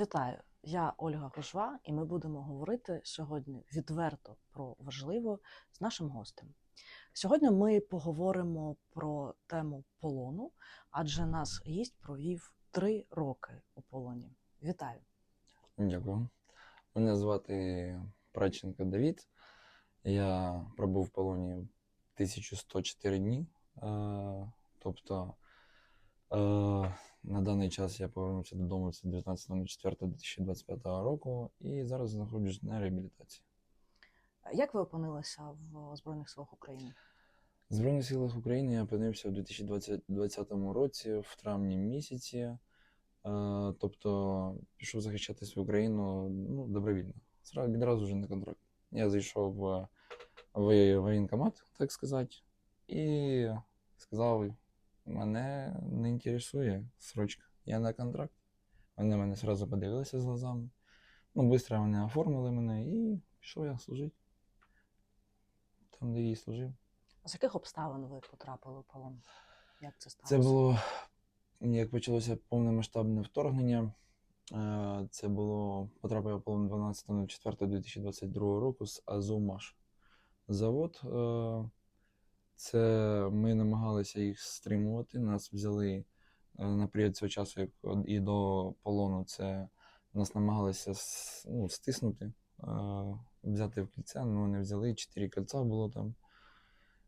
Вітаю! Я Ольга Кожва, і ми будемо говорити сьогодні відверто про важливе з нашим гостем. Сьогодні ми поговоримо про тему полону, адже нас гість провів три роки у полоні. Вітаю! Дякую. Мене звати Праченко Давід. Я пробув в полоні 1104 дні. Е, Тобто е, на даний час я повернувся додому це 19.04.2025 року і зараз знаходжусь на реабілітації. Як ви опинилися в Збройних силах України? В Збройних силах України я опинився у 2020 році, в травні місяці. Е, Тобто пішов захищати свою країну ну, добровільно. Відразу вже на контракт. Я зайшов в воєнкомат, так сказати, і сказав: мене не інтересує срочка. Я на контракт. Вони мене одразу подивилися з глазами. Ну, швидко вони оформили мене і пішов я служити. Там, де і служив. З яких обставин ви потрапили в полон? Як це сталося? Це було як почалося повномасштабне вторгнення. е, Це було потрапив полон 12.04.2022 року з Азовмаш. Завод. Це ми намагалися їх стримувати. Нас взяли е, на період цього часу, як і до полону. Це нас намагалися ну, стиснути, е, взяти в кільця, але не взяли. Чотири кільця було там.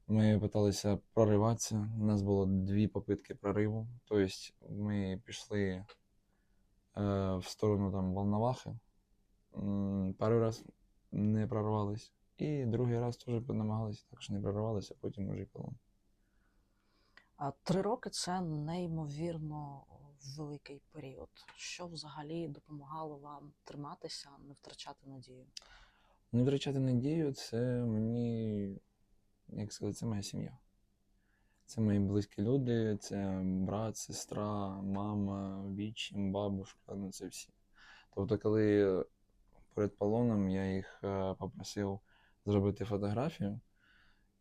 Ми намагалися прориватися. У нас було дві попитки прориву. Тобто ми пішли е, в сторону там Волновахи. Пару раз не прорвались. І другий раз теж намагалися, також не прорвалися, а потім уже полон. А Три роки це неймовірно великий період. Що взагалі допомагало вам триматися, не втрачати надію? Не втрачати надію, це мені, як сказати, це моя сім'я. Це мої близькі люди, це брат, сестра, мама, вічим, бабушка, ну це всі. Тобто, коли перед полоном я їх е, попросив зробити фотографію,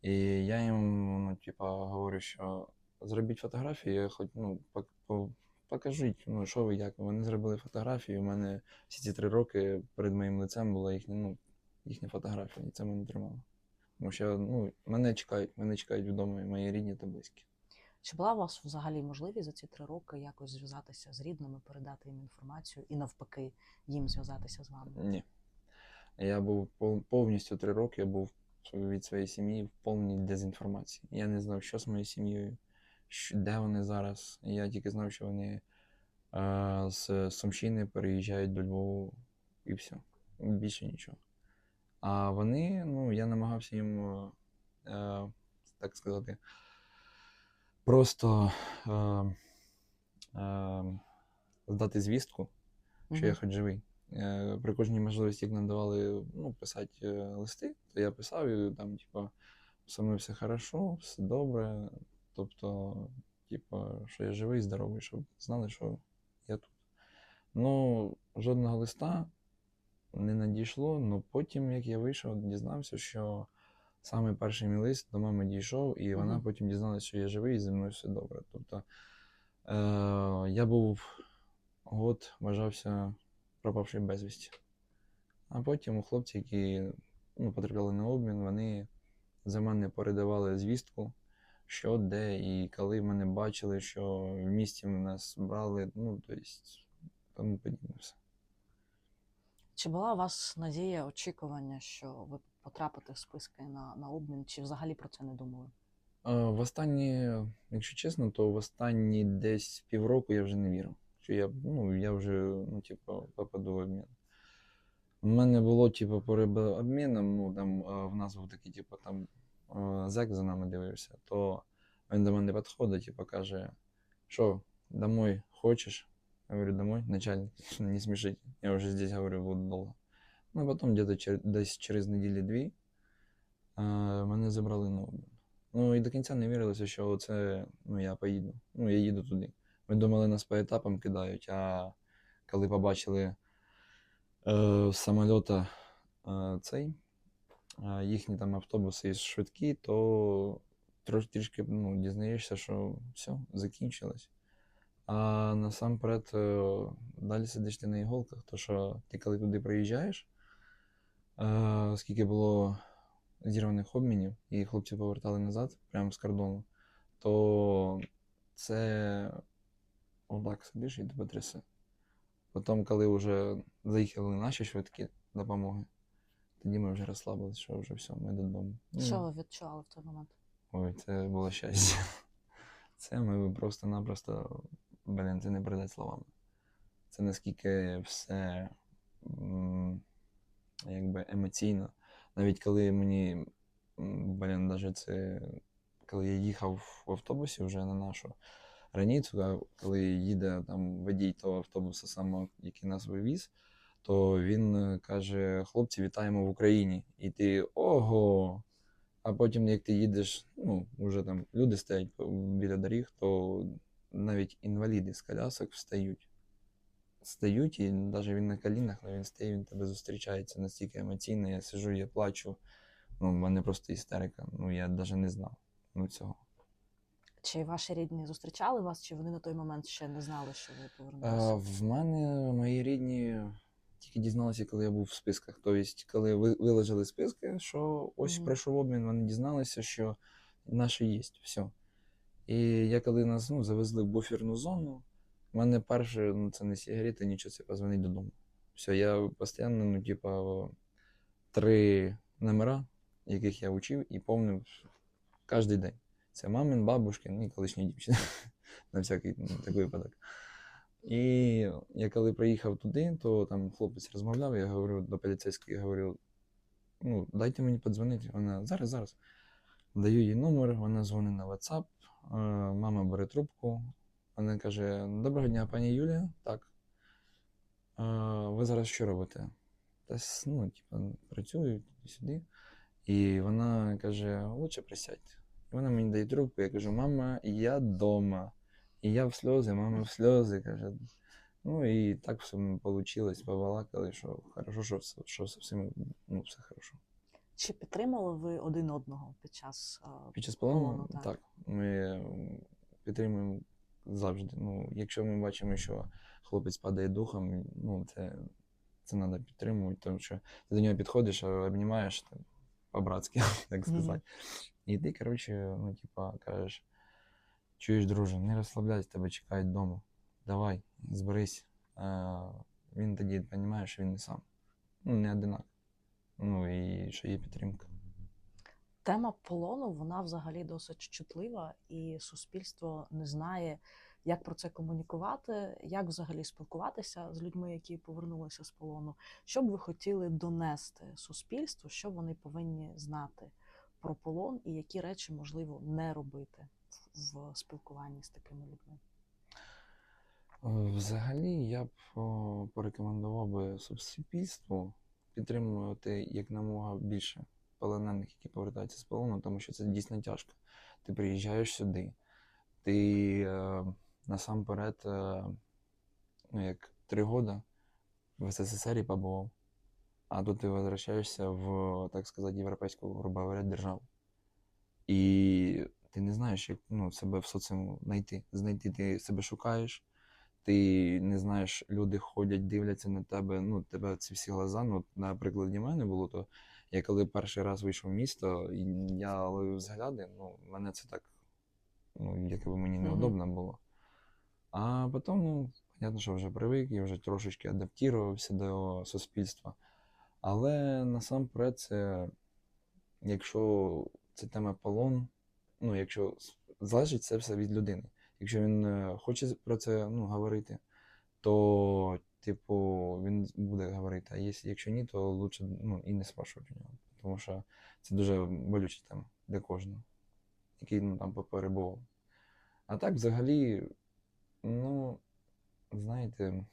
і я їм, ну, типа, говорю, що зробіть фотографію, я хоч, ну, пок- покажіть, ну, що ви, як. Вони зробили фотографію, у мене всі ці три роки перед моїм лицем була їхня, ну, їхня фотографія, і це мене тримало. Тому що ну, мене чекають, мене чекають вдома мої рідні та близькі. Чи була у вас взагалі можливість за ці три роки якось зв'язатися з рідними, передати їм інформацію і навпаки їм зв'язатися з вами? Ні. Я був пов- повністю три роки, я був від своєї сім'ї в повній дезінформації. Я не знав, що з моєю сім'єю, де вони зараз. Я тільки знав, що вони е, з Сумщини переїжджають до Львову і все. Більше нічого. А вони, ну, я намагався їм, е, е, так сказати, просто е, е, здати звістку, що я хоч живий. Е, При кожній можливості, як нам давали ну, писати е, листи, то я писав і там, типа, со мною все хорошо, все добре. Тобто, типа, що я живий, здоровий, щоб знали, що я тут. Ну, жодного листа не надійшло, але потім, як я вийшов, дізнався, що саме перший мій лист до мами дійшов, і вона Мгм. потім дізналася, що я живий і зі мною все добре. Тобто, е, я був год, вважався пропавший безвісті. А потім у хлопці, які ну, потрапляли на обмін, вони за мене передавали звістку, що, де і коли мене бачили, що в місті нас брали, ну, тобто, тому подібне все. Чи була у вас надія, очікування, що ви потрапите в списки на, на обмін, чи взагалі про це не думали? А, В останні, якщо чесно, то в останні десь півроку я вже не вірив, що я, ну, я вже ну, типу, попаду в обмін. У мене було, типу, перед обміном, ну, там е, в нас був такий, типу, там е, зек за нами дивився, то він до мене підходить, типу, каже, що, домой хочеш? Я говорю, домой, начальник, не смешите, я уже здесь, говорю, буду долго. Ну, а потім где-то чер- десь через неділі-дві е, мене забрали на обмін. Ну і до кінця не вірилося, що це ну, я поїду. Ну, я їду туди. Ми думали, нас по етапам кидають, а коли побачили е, з самольота е, цей, е, їхні там автобуси швидкі, то трішки ну, дізнаєшся, що все, закінчилось. А насамперед, е, далі сидиш ти на іголках, то що ти коли туди приїжджаєш, е, скільки було зірваних обмінів, і хлопці повертали назад, прямо з кордону, то це отак сидиш і тебе трясе. Потім, коли вже заїхали наші швидкі допомоги, тоді ми вже розслабилися, що вже все, ми додому. Ну, Що ви відчували в той момент? Ой, це було щастя. Це ми просто-напросто, блін, це не передати словами. Це наскільки все якби емоційно. Навіть коли мені, блін, навіть це, коли я їхав в автобусі вже на нашу раніцю, коли їде там водій того автобуса, самого, який нас вивіз, то він е, каже: хлопці, вітаємо в Україні. І ти ого. А потім, як ти їдеш, ну, вже там люди стоять біля доріг, то навіть інваліди з колясок встають. Стають, і навіть він на колінах, але він стає, він тебе зустрічається настільки емоційно. Я сижу, я плачу. Ну, в мене просто істерика. Ну, я навіть не знав ну, цього. Чи ваші рідні зустрічали вас, чи вони на той момент ще не знали, що ви повернулися? в мене мої рідні тільки дізналися, коли я був в списках. Тобто, коли ви виложили списки, що ось Мгм. пройшов обмін, вони дізналися, що наше є. Все. І я коли нас ну, завезли в буферну зону, в мене перше, ну це не сигарети, нічого, це позвонить додому. Все, я постійно, ну, типа, три номера, яких я учив, і помнив кожен день. Це мамин, бабушкин і колишня дівчина. На всякий ну, такий випадок. І я коли приїхав туди, то там хлопець розмовляв, я говорю до поліцейської, говорю, ну, дайте мені подзвонити. Вона зараз, зараз. Даю їй номер, вона дзвонить на WhatsApp, мама бере трубку. Вона каже: Доброго дня, пані Юлія. Так. «Е, Ви зараз що робите? Та ну, типа, працюю туди-сюди. І вона каже: лучше присядьте. І вона мені дає трубку, я кажу, мама, я вдома. І я в сльози, мама в сльози. каже. Ну і так все вийшло, побалакали, що хорошо, що все, що все, всім, ну, все хорошо. Чи підтримали ви один одного під час Під час полону, так. так. Ми підтримуємо завжди. Ну, якщо ми бачимо, що хлопець падає духом, ну, це, це треба підтримувати, тому що ти до нього підходиш, обнімаєш по-братськи, так сказати. І ти, коротше, ну, типа, кажеш, чуєш, друже, не розслабляйся, тебе чекають вдома. Давай, зберись. А, він тоді розуміє, що він не сам. Ну, не одинак. Ну і що є підтримка. Тема полону вона взагалі досить чутлива, і суспільство не знає, як про це комунікувати, як взагалі спілкуватися з людьми, які повернулися з полону. Що б ви хотіли донести суспільству, що вони повинні знати про полон і які речі можливо не робити в, спілкуванні з такими людьми? Е, Взагалі, я б порекомендував би суспільству підтримувати якнамога більше полонених, які повертаються з полону, тому що це дійсно тяжко. Ти приїжджаєш сюди, ти е, насамперед, е, ну як три роки в СССР побував, а тут ти возвращаєшся в, так сказати, європейську, грубо говоря, державу. І ти не знаєш, як ну, себе в соціуму знайти. Знайти ти себе шукаєш, ти не знаєш, люди ходять, дивляться на тебе, ну, тебе ці всі глаза. Ну, на прикладі мене було, то я коли перший раз вийшов в місто, і я ловив взгляди, ну, мене це так, ну, якби мені неудобно було. А потім, ну, понятно, що вже привик, я вже трошечки адаптувався до суспільства. Але насамперед, це, якщо це тема полон, ну, якщо залежить це все від людини. Якщо він е, хоче про це ну, говорити, то, типу, він буде говорити. А якщо, ні, то лучше ну, і не спрашувати нього. Тому що це дуже болюча тема для кожного, який ну, там перебував. А так, взагалі, ну, знаєте,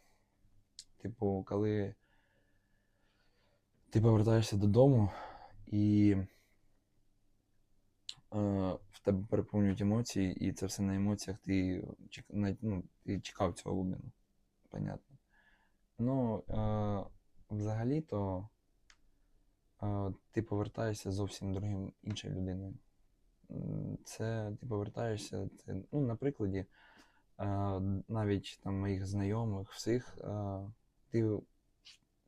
типу, коли ти повертаєшся додому і е, в тебе переповнюють емоції, і це все на емоціях, ти, ну, ти чекав цього обміну, понятно. Ну, е, взагалі-то е, ти повертаєшся зовсім другим іншою людиною. Це ти повертаєшся, це, ну, на прикладі, е, навіть там моїх знайомих, всіх, е, ти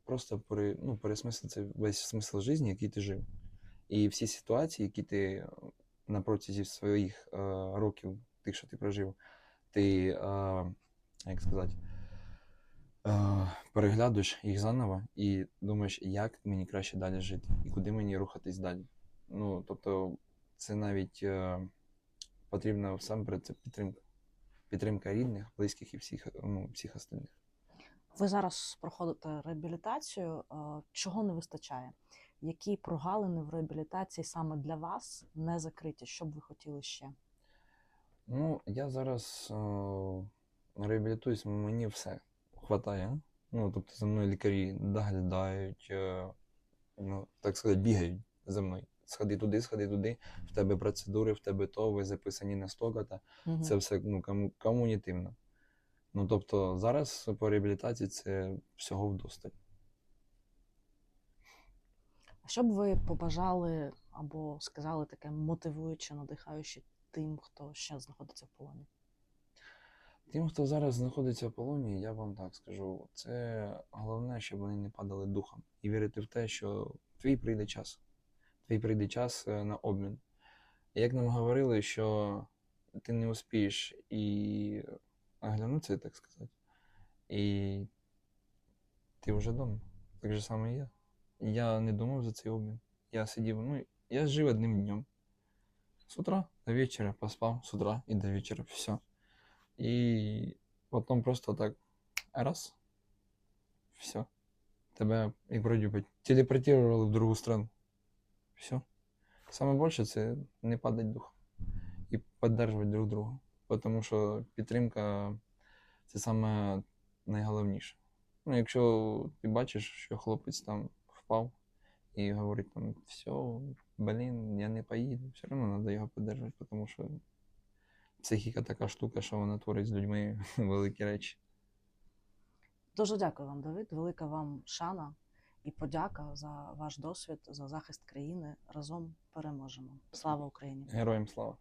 просто пере, ну, пересмислиться весь смисл життя, який ти жив. І всі ситуації, які ти е, на протязі своїх е, років, тих, що ти прожив, ти, е, як сказати, е, переглядуєш їх заново і думаєш, як мені краще далі жити, і куди мені рухатись далі. Ну, тобто, це навіть е, потрібна всамперед це підтримка. Підтримка рідних, близьких і всіх, ну, всіх остальних. Ви зараз проходите реабілітацію. Е, Чого не вистачає? Які прогалини в реабілітації саме для вас не закриті? Що б ви хотіли ще? Ну, я зараз е, реабілітуюсь, мені все хватає. Ну, тобто за мною лікарі доглядають, е, ну, так сказати, бігають за мною. Сходи туди, сходи туди, в тебе процедури, в тебе то, ви записані на стоката. Мгм. Це все ну, кому, комунітивно. Ну, тобто, зараз по реабілітації це всього вдосталь. Що б ви побажали або сказали таке мотивуюче, надихаюче тим, хто ще знаходиться в полоні? Тим, хто зараз знаходиться в полоні, я вам так скажу, це головне, щоб вони не падали духом і вірити в те, що твій прийде час. Твій прийде час е, на обмін. Як нам говорили, що ти не успієш і оглянутися, так сказати, і ти вже вдома. Так же саме і я. Я не думав за цей обмін. Я сидів, ну, я жив одним днем. С утра до вечера поспав, с утра і до вечера, все. І потім просто так раз. Все. Тебе, як вроді би, телепортували в другу страну. Все. Саме більше це не падати духом і підтримувати друг друга. Тому що підтримка це саме найголовніше. Ну, якщо ти бачиш, що хлопець там впав і говорить там, все, блін, я не поїду, все одно треба його підтримувати, тому що психіка така штука, що вона творить з людьми великі речі. Дуже дякую вам, Давид. Велика вам шана і подяка за ваш досвід, за захист країни. Разом переможемо. Слава Україні! Героям слава!